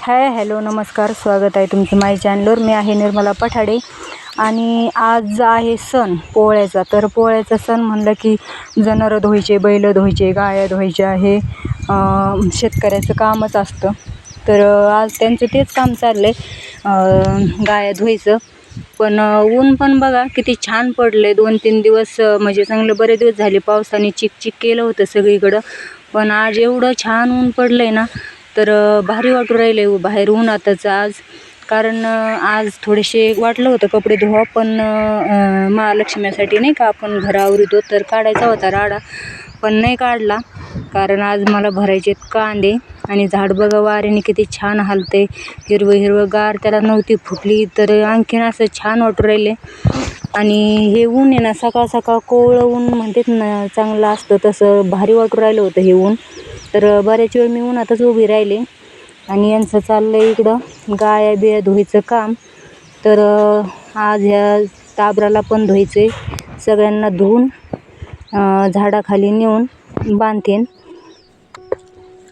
Hi hello नमस्कार स्वागत आहे तुमचं माझ्या चॅनलवर. मी आहे निर्मला पठाडे आणि आज आहे सण पोळ्याचा. तर पोळ्याचा सण म्हणलं की जनावरं धुवायचे बैल धुवायचे गाया धुवायच्या हे शेतकऱ्याचं कामच असतं. तर आज त्यांचं तेच काम चाललं आहे गाया धुवायचं. पण ऊन पण बघा किती छान पडलं दोन तीन दिवस म्हणजे चांगलं बरे दिवस झाले. पावसाने चिकचिक केलं होतं सगळीकडं. पण आज एवढं छान ऊन पडलं आहे ना तर भारी वाटू राहिले आहे बाहेर उन्हातच आज. कारण आज थोडेसे वाटलं होतं कपडे धुवा पण महालक्ष्मीसाठी नाही का आपण घर आवरितो तर काढायचा होता राडा पण नाही काढला. कारण आज मला भरायचे कांदे आणि झाड बघा वाऱ्याने किती छान हलते हिरवं हिरवं गार त्याला नव्हती फुटली तर आणखीन असं छान वाटू राहिले. आणि हे ऊन आहे ना सकाळ सकाळ कोवळं ऊन म्हणतात ना चांगलं असतं तसं भारी वाटू राहिलं होतं हे ऊन. तर बऱ्याच वेळ मी उन्हातच उभी राहिले. आणि यांचं चाललं आहे इकडं गाया बिया धुवायचं काम. तर आज ह्या टाबराला पण धुवायचं आहे सगळ्यांना धुवून झाडाखाली नेऊन बांधतेन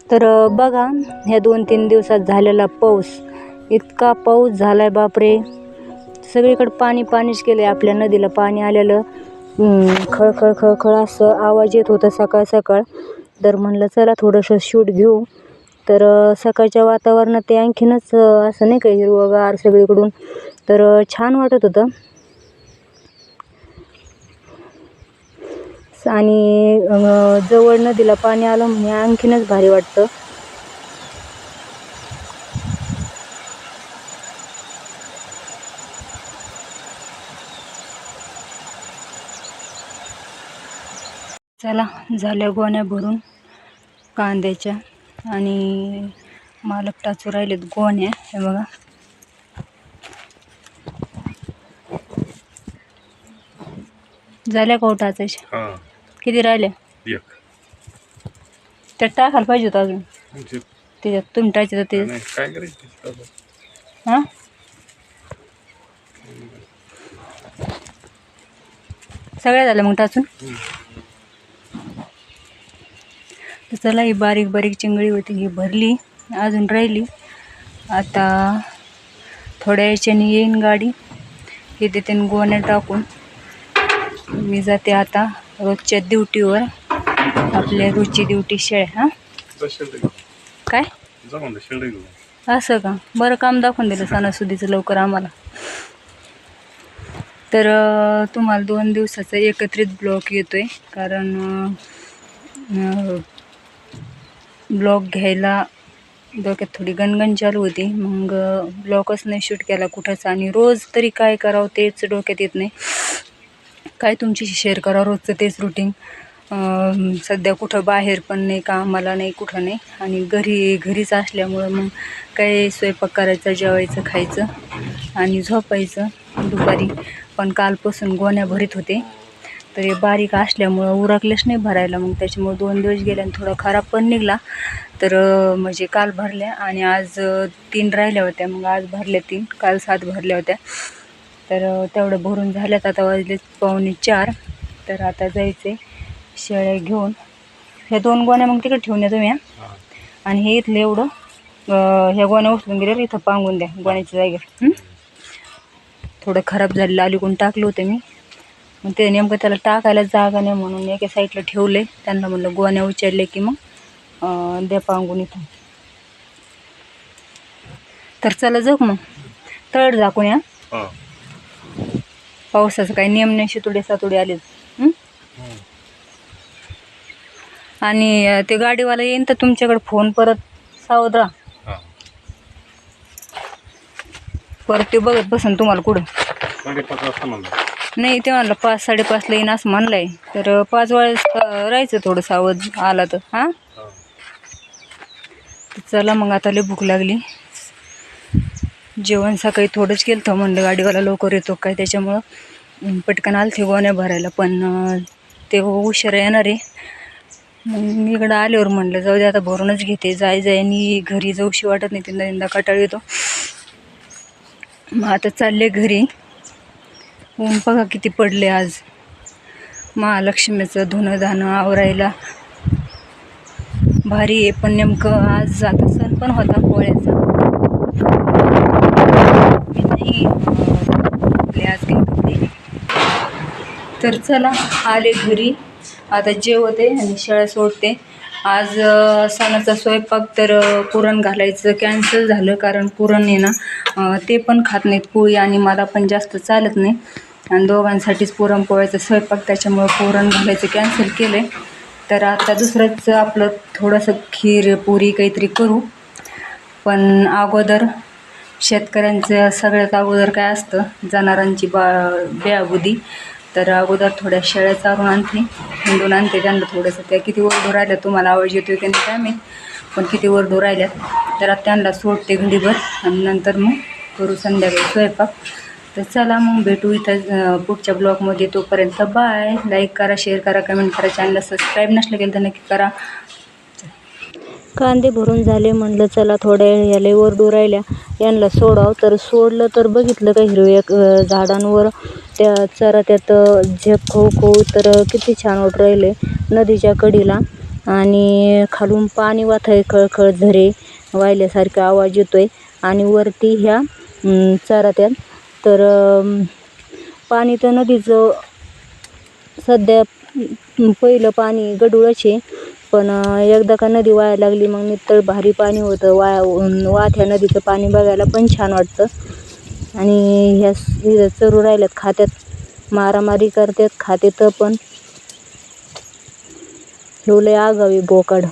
तर बघा ह्या दोन तीन दिवसात झालेला पाऊस. इतका पाऊस झाला आहे बापरे. सगळीकडं पाणी पाणीच केलं आहे आपल्या नदीला पाणी आलेलं. खळखळ खळ खळ खळ खळ असं आवाज येत होता सकाळ सकाळ. तर म्हणलं चला थोडंसं शूट घेऊ. तर सकाळच्या वातावरणात ते आणखीनच असं नाही का हिरवंगार सगळीकडून. तर छान वाटत होतं. आणि जवळ नदीला पाणी आलं म्हणजे आणखीनच भारी वाटतं. चला झाल्या गोण्या भरून कांद्याच्या आणि मालक टाचू राहिलेत गोण्या हे बघा. झाल्या का टाचायच्या? हा. किती राहिल्या? त्यात टाकायला पाहिजे होतं अजून. म्हणजे त्याच्यात तुम्ही तर ते हां? सगळ्या झाल्या मग टाचून? तर चला ही बारीक बारीक चिंगळी होती ही भरली अजून राहिली. आता थोड्या याच्याने येईन गाडी. हे देते न गोण्या टाकून. मी जाते आता रोजच्या ड्युटीवर आपल्या रोजची ड्युटी शेळ्या हां? काय? असं का? बरं काम दाखवून दिलं सणासुदीचं लवकर आम्हाला. तर तुम्हाला दोन दिवसाचा एकत्रित ब्लॉग येतो आहे कारण ब्लॉग घ्यायला डोक्यात थोडी गणगण चालू होती. मग ब्लॉगच नाही शूट केला कुठंच आणि रोज तरी काय करावं तेच डोक्यात येत नाही. काय तुमच्याशी शेअर करा रोजचं तेच रुटीन सध्या कुठं बाहेर पण नाही कामाला नाही कुठं नाही. आणि घरी घरीच असल्यामुळं मग काय स्वयंपाक करायचा जेवायचं खायचं आणि झोपायचं दुपारी. पण कालपासून गोण्या भरीत होते. तर हे बारीक असल्यामुळं उरकलेच नाही भरायला. मग त्याच्यामुळं दोन दिवस गेले आणि थोडा खराब पण निघाला. तर म्हणजे काल भरल्या आणि आज तीन राहिल्या होत्या. मग आज भरल्या तीन. काल सात भरल्या होत्या. तर तेवढं भरून झाल्यात. आता वाजले पावणे चार. तर आता जायचे शेळ्या घेऊन. ह्या दोन गोण्या मग तिकडे ठेवून या तुम्ही? आणि हे इथलं एवढं ह्या गोण्या उचलून गेल्यावर इथं पांगून द्या. गोण्याच्या जागेवर? थोडं खराब झालेलं अलीकडून टाकलं होतं मी. मग ते नेमकं त्याला टाकायला जागा नाही म्हणून एका साईडला ठेवले. त्यांना म्हणलं गोण्या उचलले की मग द्या पांगून इथून. तर चला जाऊ मग? तळ झाकून या. पावसाचं काही नियम नाही शितुडे सातुडे आलेच? आणि ते गाडीवाला येईन तर तुमच्याकडे फोन परत सावध राहा. हा. परत ते बघत बसन तुम्हाला कुठं. नाही ते म्हणलं पाच साडेपाचला येईन असं म्हणलंय. तर पाच वेळेस राहायचं थोडं सावध आला तर हां? चला मग आता लई भूक लागली. जेवण सकाळी थोडंच केलं होतं म्हणलं गाडीवाला लवकर येतो काय त्याच्यामुळं. पटकन आलं ते गोण्या भरायला पण ते उशिरा येणार आहे. मग मी इकडं आल्यावर म्हणलं जाऊ दे आता भरूनच घेते. जाय जाय आणि घरी जाऊशी वाटत नाही तीनदा तीनदा कटाळ येतो. मग आता चालले घरी. बघा किती पडले आज. महालक्ष्मीचं धुणं धाणं आवरायला. भारी आहे पण नेमकं आज आता सण पण होता पोळ्याचा. नाही आज तर चला आले घरी. आता जेवते आणि शाळा सोडते. आज सणाचा स्वयंपाक तर पुरण घालायचं कॅन्सल झालं कारण पुरण आहे ना ते पण खात नाहीत पोळी आणि मला पण जास्त चालत नाही. आणि दोघांसाठीच पुरणपोळ्याचा स्वयंपाक त्याच्यामुळं पुरण घालायचं कॅन्सल केलं आहे तर आता दुसरंच आपलं थोडंसं खीर पुरी काहीतरी करू. पण अगोदर शेतकऱ्यांचं सगळ्यात अगोदर काय असतं? जनावरांची बा बेअबुदी तर अगोदर थोड्या शेळ्या चारून आणते. हिंडून आणते त्यांना थोडंसं. त्या किती वरडू राहिल्या तुम्हाला आवाज येतो की नाही काय माहीत. पण किती वरडू राहिल्यात तर आता त्यांना सोडते घडीभर आणि नंतर मग करू संध्याकाळी स्वयंपाक. तर चला मग भेटू इथं पुढच्या ब्लॉगमध्ये. तोपर्यंत बाय लाईक करा शेअर करा कमेंट करा चॅनलला सबस्क्राईब नसलं केलं तर नक्की करा. कांदे भरून झाले म्हणलं चला थोड्या याला ओरडू राहिल्या. यांना सोडाव तर सोडलं तर बघितलं का हिरव्या झाडांवर. त्या चरा त्यात झेप खो खो तर किती छान वाट राहिले नदीच्या कडीला. आणि खालून पाणी वाथाय खळखळ झरे. वाहिल्यासारखा आवाज येतोय. आणि वरती ह्या चरा चरात्यात तर पाणी तर नदीचं सध्या पहिलं पाणी गढूळच आहे. पण एकदा का नदी वाया लागली मग नितळ भारी पाणी होतं. वाया वाथ्या नदीचं पाणी बघायला पण छान वाटतं. आणि ह्या चरू राहिल्यात खात्यात मारामारी करतात खाते तर पण. ठेवलं आगावी बोकड.